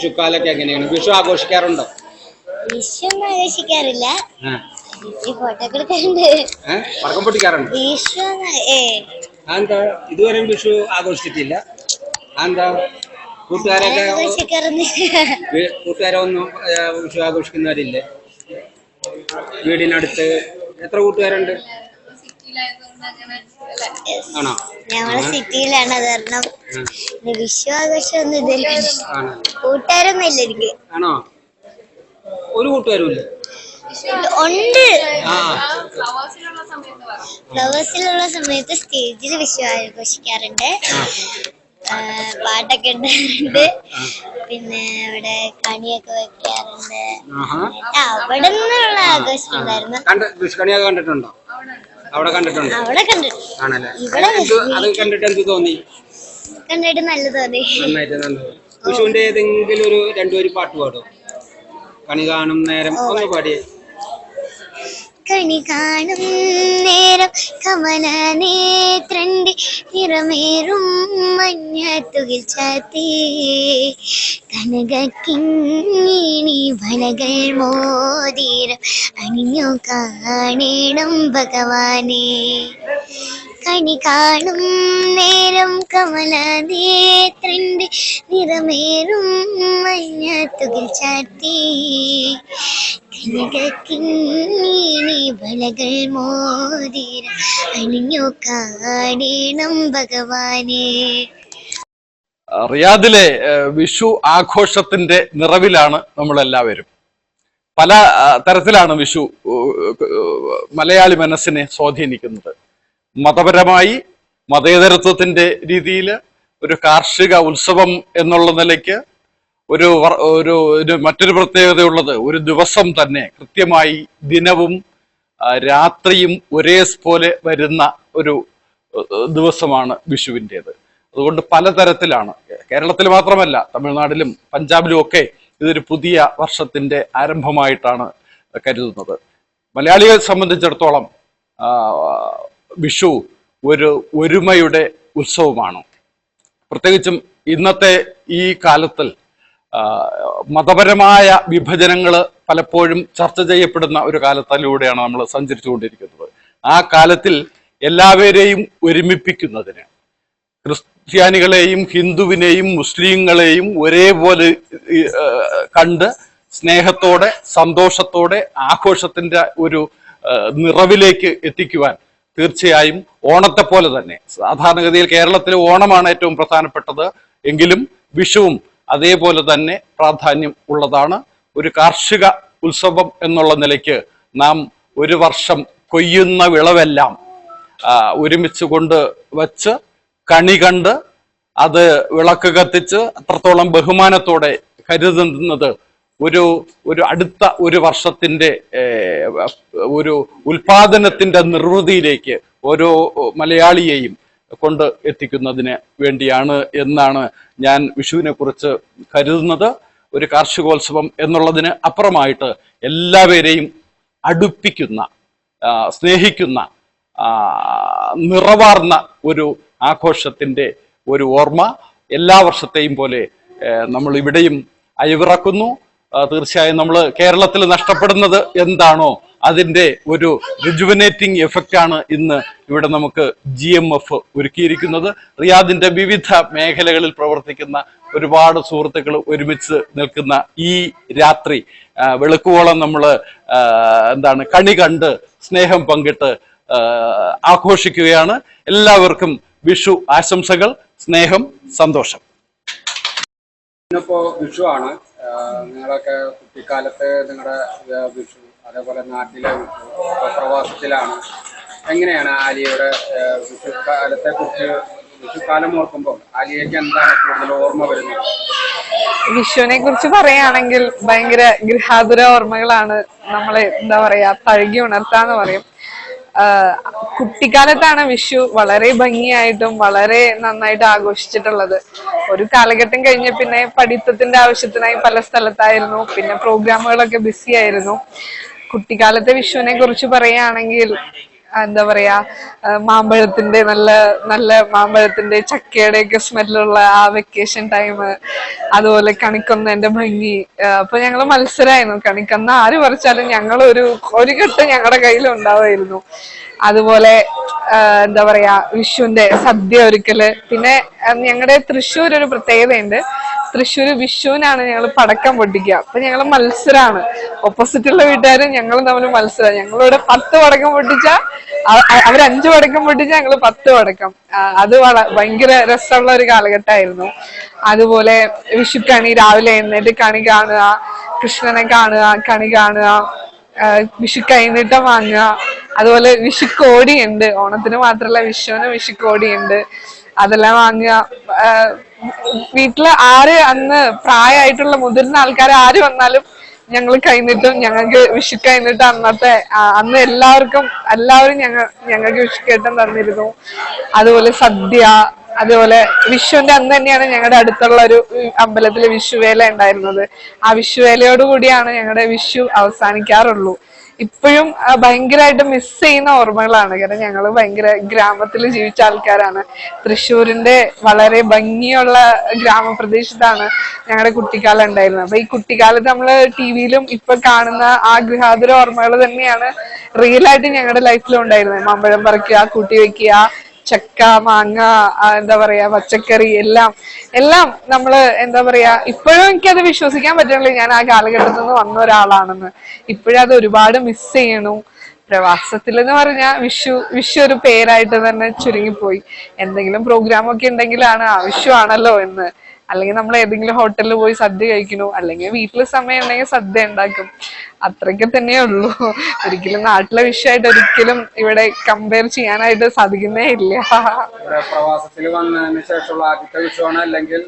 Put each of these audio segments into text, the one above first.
വിഷുക്കാലൊക്കെ എങ്ങനെയാണ്? വിഷു ആഘോഷിക്കാറുണ്ടോ? വിഷു ഒന്നും ആഘോഷിക്കാറില്ല? പടക്കം പൊട്ടിക്കാറുണ്ട്? എന്താ? ഇതുവരെയും വിഷു ആഘോഷിച്ചിട്ടില്ല. എന്താ? കൂട്ടുകാരൊക്കെ കൂട്ടുകാരൊന്നും കൂട്ടുകാരെ ഒന്നും വിഷു ആഘോഷിക്കുന്നവരില്ലേ? വീടിനടുത്ത്. എത്ര കൂട്ടുകാരുണ്ട്? ഞങ്ങളെ സിറ്റിയിലാണ് അത് കാരണം വിഷു ആഘോഷം ഒന്നും ആണോ? കൂട്ടുകാരൊന്നും ഇല്ല എനിക്ക്. ആണോ? ഒരു കൂട്ടുകാരും ഇല്ല ഉണ്ട്. ആ. ഫ്ലവേഴ്സിലുള്ള സമയത്ത് സ്റ്റേജിൽ വിഷു ആഘോഷിക്കാറുണ്ട് പാട്ടൊക്കെ ഉണ്ടാറുണ്ട് പിന്നെ അവിടെ കണിയൊക്കെ വെക്കാറുണ്ട്. അവിടെ നിന്നുള്ള ആഘോഷം ഉണ്ടായിരുന്നു കണ്ടിട്ടുണ്ടോ? അവിടെ കണ്ടിട്ടുണ്ട്. അവിടെ കണ്ടിട്ടുണ്ട് ആണല്ലേ? അത് കണ്ടിട്ട് എന്ത് തോന്നി? കണ്ടിട്ട് നല്ല തോന്നി നന്നായിട്ട് നല്ലത്. വിഷുവിന്റെ ഏതെങ്കിലും ഒരു രണ്ടുപേര് പാട്ട് പാടും കണി കാണും നേരം ഒന്ന് പാടിയേ. കണി കാണും നേരം. കമല നേത്രന്റെ നിറമേറും മഞ്ഞത്തുകിൽ ചാത്തി. കനകക്കിങ്ങിണി വലകൾ മോതിരം അണിഞ്ഞു കാണണം ഭഗവാനെ. കണി കാണും നേരം കമല നേത്രന്റെ നിറമേറും മഞ്ഞത്തുകിൽ ചാത്തി. വലകൾ ഭഗവാനെ. റിയാദിലെ വിഷു ആഘോഷത്തിന്റെ നിറവിലാണ് നമ്മളെല്ലാവരും. പല തരത്തിലാണ് വിഷു മലയാളി മനസ്സിനെ സ്വാധീനിക്കുന്നത്. മതപരമായി മതേതരത്വത്തിന്റെ രീതിയിൽ ഒരു കാർഷിക ഉത്സവം എന്നുള്ള നിലയ്ക്ക് ഒരു ഒരു മറ്റൊരു പ്രത്യേകതയുള്ളത് ഒരു ദിവസം തന്നെ കൃത്യമായി ദിനവും രാത്രിയും ഒരേ പോലെ വരുന്ന ഒരു ദിവസമാണ് വിഷുവിന്റെത്. അതുകൊണ്ട് പലതരത്തിലാണ്. കേരളത്തിൽ മാത്രമല്ല തമിഴ്നാട്ടിലും പഞ്ചാബിലും ഒക്കെ ഇതൊരു പുതിയ വർഷത്തിന്റെ ആരംഭമായിട്ടാണ് കരുതുന്നത്. മലയാളികളെ സംബന്ധിച്ചിടത്തോളം വിഷു ഒരു ഒരുമയുടെ ഉത്സവമാണ്. പ്രത്യേകിച്ചും ഇന്നത്തെ ഈ കാലത്തിൽ മതപരമായ വിഭജനങ്ങൾ പലപ്പോഴും ചർച്ച ചെയ്യപ്പെടുന്ന ഒരു കാലത്തിലൂടെയാണ് നമ്മൾ സഞ്ചരിച്ചുകൊണ്ടിരിക്കുന്നത്. ആ കാലത്തിൽ എല്ലാവരെയും ഒരുമിപ്പിക്കുന്നതിന് ക്രിസ്ത്യാനികളെയും ഹിന്ദുവിനെയും മുസ്ലിങ്ങളെയും ഒരേപോലെ കണ്ട് സ്നേഹത്തോടെ സന്തോഷത്തോടെ ആഘോഷത്തിന്റെ ഒരു നിറവിലേക്ക് എത്തിക്കുവാൻ തീർച്ചയായും ഓണത്തെ പോലെ തന്നെ. സാധാരണഗതിയിൽ കേരളത്തിലെ ഓണമാണ് ഏറ്റവും പ്രധാനപ്പെട്ടത്. എങ്കിലും വിഷുവും അതേപോലെ തന്നെ പ്രാധാന്യം ഉള്ളതാണ്. ഒരു കാർഷിക ഉത്സവം എന്നുള്ള നിലയ്ക്ക് നാം ഒരു വർഷം കൊയ്യുന്ന വിളവെല്ലാം ഒരുമിച്ച് കൊണ്ട് വച്ച് കണി കണ്ട് അത് വിളക്ക് കത്തിച്ച് അത്രത്തോളം ബഹുമാനത്തോടെ കരുതുന്നത് ഒരു ഒരു അടുത്ത ഒരു വർഷത്തിന്റെ ഒരു ഉൽപാദനത്തിന്റെ നിർവൃതിയിലേക്ക് ഓരോ മലയാളിയെയും കൊണ്ട് എത്തിക്കുന്നതിന് വേണ്ടിയാണ് എന്നാണ് ഞാൻ വിഷുവിനെ കുറിച്ച് കരുതുന്നത്. ഒരു കാർഷികോത്സവം എന്നുള്ളതിന് അപ്പുറമായിട്ട് എല്ലാവരെയും അടുപ്പിക്കുന്ന സ്നേഹിക്കുന്ന നിറവാർന്ന ഒരു ആഘോഷത്തിന്റെ ഒരു ഓർമ്മ എല്ലാ വർഷത്തെയും പോലെ നമ്മൾ ഇവിടെയും അയവിറക്കുന്നു. തീർച്ചയായും നമ്മൾ കേരളത്തിൽ നഷ്ടപ്പെടുന്നത് എന്താണോ അതിന്റെ ഒരു റിജുവനേറ്റിംഗ് എഫക്റ്റ് ആണ് ഇന്ന് ഇവിടെ നമുക്ക് ജി എം എഫ് ഒരുക്കിയിരിക്കുന്നത്. റിയാദിന്റെ വിവിധ മേഖലകളിൽ പ്രവർത്തിക്കുന്ന ഒരുപാട് സുഹൃത്തുക്കൾ ഒരുമിച്ച് നിൽക്കുന്ന ഈ രാത്രി വെളുക്കുവോളം നമ്മൾ എന്താണ് കണി കണ്ട് സ്നേഹം പങ്കിട്ട് ആഘോഷിക്കുകയാണ്. എല്ലാവർക്കും വിഷു ആശംസകൾ സ്നേഹം സന്തോഷം. ഇന്നിപ്പോ വിഷു ആണ്. നിങ്ങളൊക്കെ കുട്ടിക്കാലത്ത് നിങ്ങളുടെ വിഷു അതേപോലെ നാട്ടിലെ പ്രവാസത്തിലാണ്. എങ്ങനെയാണ് ആലിയയുടെ ആ, വിഷുക്കാലത്തെ കുറിച്ച് വിഷുക്കാലം ഓർക്കുമ്പോൾ ആലിയയ്ക്ക് എന്താണ് കൂടുതൽ ഓർമ്മ വരുന്നത്? വിഷുവിനെ കുറിച്ച് പറയുകയാണെങ്കിൽ ഭയങ്കര ഗൃഹാതുര ഓർമ്മകളാണ് നമ്മളെ എന്താ പറയാ തഴുകി ഉണർത്താന്ന് പറയും. കുട്ടിക്കാലത്താണ് വിഷു വളരെ ഭംഗിയായിട്ടും വളരെ നന്നായിട്ട് ആഘോഷിച്ചിട്ടുള്ളത്. ഒരു കാലഘട്ടം കഴിഞ്ഞ പിന്നെ പഠിത്തത്തിന്റെ ആവശ്യത്തിനായി പല സ്ഥലത്തായിരുന്നു പിന്നെ പ്രോഗ്രാമുകളൊക്കെ ബിസി ആയിരുന്നു. കുട്ടിക്കാലത്തെ വിഷുവിനെ കുറിച്ച് പറയുകയാണെങ്കിൽ എന്താ പറയാ മാമ്പഴത്തിന്റെ നല്ല നല്ല മാമ്പഴത്തിന്റെ ചക്കയുടെ ഒക്കെ സ്മെല്ലുള്ള ആ വെക്കേഷൻ ടൈം അതുപോലെ കണിക്കൊന്നന്റെ ഭംഗി അപ്പൊ ഞങ്ങൾ മത്സരമായിരുന്നു കണിക്കൊന്ന ആര് പറിച്ചാലും ഞങ്ങൾ ഒരു ഒരു കെട്ട് ഞങ്ങളുടെ കയ്യിൽ ഉണ്ടാവുമായിരുന്നു. അതുപോലെ എന്താ പറയാ വിഷുവിന്റെ സദ്യ ഒരുക്കൽ. പിന്നെ ഞങ്ങളുടെ തൃശ്ശൂർ ഒരു പ്രത്യേകതയുണ്ട്. തൃശ്ശൂർ വിഷുവിനാണ് ഞങ്ങൾ പടക്കം പൊട്ടിക്കുക. അപ്പൊ ഞങ്ങൾ മത്സരമാണ് ഓപ്പോസിറ്റുള്ള വീട്ടുകാരും ഞങ്ങളും തമ്മിൽ മത്സരം. ഞങ്ങളിവിടെ പത്ത് പടക്കം പൊട്ടിച്ച അവർ അഞ്ച് പടക്കം പൊട്ടിച്ച ഞങ്ങൾ പത്ത് പടക്കം. അത് വള ഭയങ്കര രസമുള്ള ഒരു കാലഘട്ടമായിരുന്നു. അതുപോലെ വിഷുക്കണി രാവിലെ എഴുന്നേറ്റ് കണി കാണുക കൃഷ്ണനെ കാണുക കണി കാണുക വിഷു കൈനീട്ടം വാങ്ങുക. അതുപോലെ വിഷുക്കോടിയുണ്ട്. ഓണത്തിന് മാത്രല്ല വിഷുവിന് വിഷുക്കോടിയുണ്ട്. അതെല്ലാം വാങ്ങുക. വീട്ടിൽ ആര് അന്ന് പ്രായമായിട്ടുള്ള മുതിർന്ന ആൾക്കാർ ആര് വന്നാലും ഞങ്ങൾ കൈനീട്ടും ഞങ്ങൾക്ക് വിഷു കൈനീട്ടം അന്നത്തെ അന്ന് എല്ലാവർക്കും എല്ലാവരും ഞങ്ങൾ ഞങ്ങൾക്ക് വിഷുക്കേട്ടം തന്നിരുന്നു. അതുപോലെ സദ്യ അതുപോലെ വിഷുവിന്റെ അന്ന് തന്നെയാണ് ഞങ്ങളുടെ അടുത്തുള്ള ഒരു അമ്പലത്തിൽ വിഷുവേല ഉണ്ടായിരുന്നത്. ആ വിഷുവേലയോടുകൂടിയാണ് ഞങ്ങളുടെ വിഷു അവസാനിക്കാറുള്ളൂ. ഇപ്പോഴും ഭയങ്കരമായിട്ട് മിസ് ചെയ്യുന്ന ഓർമ്മകളാണ്. കാരണം ഞങ്ങൾ ഭയങ്കര ഗ്രാമത്തിൽ ജീവിച്ച ആൾക്കാരാണ്. തൃശ്ശൂരിന്റെ വളരെ ഭംഗിയുള്ള ഗ്രാമപ്രദേശത്താണ് ഞങ്ങളുടെ കുട്ടിക്കാലം ഉണ്ടായിരുന്നത്. അപ്പൊ ഈ കുട്ടിക്കാലത്ത് നമ്മൾ ടി വിയിലും ഇപ്പൊ കാണുന്ന ആ ഗൃഹാതുര ഓർമ്മകൾ തന്നെയാണ് റിയൽ ആയിട്ട് ഞങ്ങളുടെ ലൈഫിലും ഉണ്ടായിരുന്നത്. മാമ്പഴം പറിക്കുക കൂട്ടി വെക്കുക ചക്ക മാങ്ങ എന്താ പറയാ പച്ചക്കറി എല്ലാം എല്ലാം നമ്മൾ എന്താ പറയാ ഇപ്പോഴും എനിക്കത് വിശ്വസിക്കാൻ പറ്റുന്നില്ല. ഞാൻ ആ കാലഘട്ടത്തിൽ നിന്ന് വന്ന ഒരാളാണെന്ന്. ഇപ്പോഴും അത് ഒരുപാട് മിസ് ചെയ്യണു. പ്രവാസത്തിൽ എന്ന് പറഞ്ഞാൽ വിഷു വിഷു ഒരു പേരായിട്ട് തന്നെ ചുരുങ്ങിപ്പോയി. എന്തെങ്കിലും പ്രോഗ്രാം ഒക്കെ ഉണ്ടെങ്കിലാണ് ആ വിഷു ആണല്ലോ എന്ന്. അല്ലെങ്കിൽ നമ്മൾ ഏതെങ്കിലും ഹോട്ടലിൽ പോയി സദ്യ കഴിക്കണു. അല്ലെങ്കിൽ വീട്ടിൽ സമയം ഉണ്ടെങ്കിൽ സദ്യ ഉണ്ടാക്കും. അത്രയ്ക്ക് തന്നെയേ ഉള്ളൂ. ഒരിക്കലും നാട്ടിലെ വിഷയമായിട്ട് ഒരിക്കലും ഇവിടെ കമ്പയർ ചെയ്യാനായിട്ട് സാധിക്കുന്നേ ഇല്ല. പ്രവാസത്തിൽ വന്നതിന് ശേഷമുള്ള ആദ്യത്തെ വിഷയമാണ് അല്ലെങ്കിൽ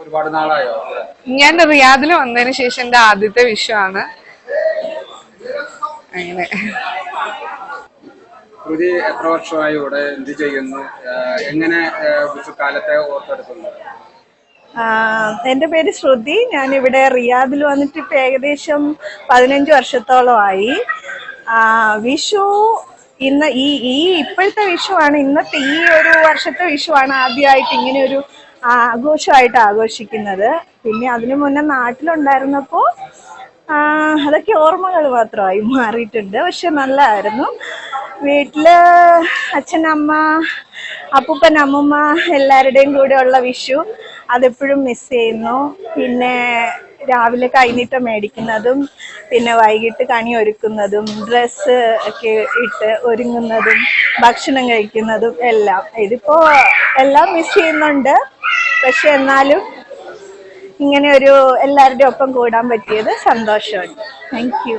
ഒരുപാട് നാളായോ ഞാൻ റിയാദിൽ വന്നതിന് ശേഷം എന്റെ ആദ്യത്തെ വിഷയമാണ്. അങ്ങനെ. എത്ര വർഷമായി ഇവിടെ എന്ത് ചെയ്യുന്നു? എങ്ങനെ കാലത്തെ ഓർത്തെടുക്കുന്നു? എന്റെ പേര് ശ്രുതി. ഞാനിവിടെ റിയാദിൽ വന്നിട്ട് ഇപ്പം ഏകദേശം പതിനഞ്ച് വർഷത്തോളമായി. വിഷു ഇന്ന് ഈ ഈ ഇപ്പോഴത്തെ വിഷുവാണ് ഇന്നത്തെ ഈ ഒരു വർഷത്തെ വിഷുവാണ് ആദ്യമായിട്ട് ഇങ്ങനെ ഒരു ആഘോഷമായിട്ട് ആഘോഷിക്കുന്നത്. പിന്നെ അതിനു മുന്നേ നാട്ടിലുണ്ടായിരുന്നപ്പോൾ അതൊക്കെ ഓർമ്മകൾ മാത്രമായി മാറിയിട്ടുണ്ട്. പക്ഷെ നല്ലതായിരുന്നു. വീട്ടിൽ അച്ഛൻ അമ്മ അപ്പൂപ്പൻ അമ്മൂമ്മ എല്ലാവരുടെയും കൂടെ ഉള്ള വിഷു. അതെപ്പോഴും മിസ് ചെയ്യുന്നു. പിന്നെ രാവിലെ കൈനീട്ടം മേടിക്കുന്നതും പിന്നെ വൈകിട്ട് കണി ഒരുക്കുന്നതും ഡ്രസ്സ് ഒക്കെ ഇട്ട് ഒരുങ്ങുന്നതും ഭക്ഷണം കഴിക്കുന്നതും എല്ലാം. ഇതിപ്പോ എല്ലാം മിസ് ചെയ്യുന്നുണ്ട്. പക്ഷെ എന്നാലും ഇങ്ങനെ ഒരു എല്ലാവരുടെയും ഒപ്പം കൂടാൻ പറ്റിയത് സന്തോഷമുണ്ട് താങ്ക് യു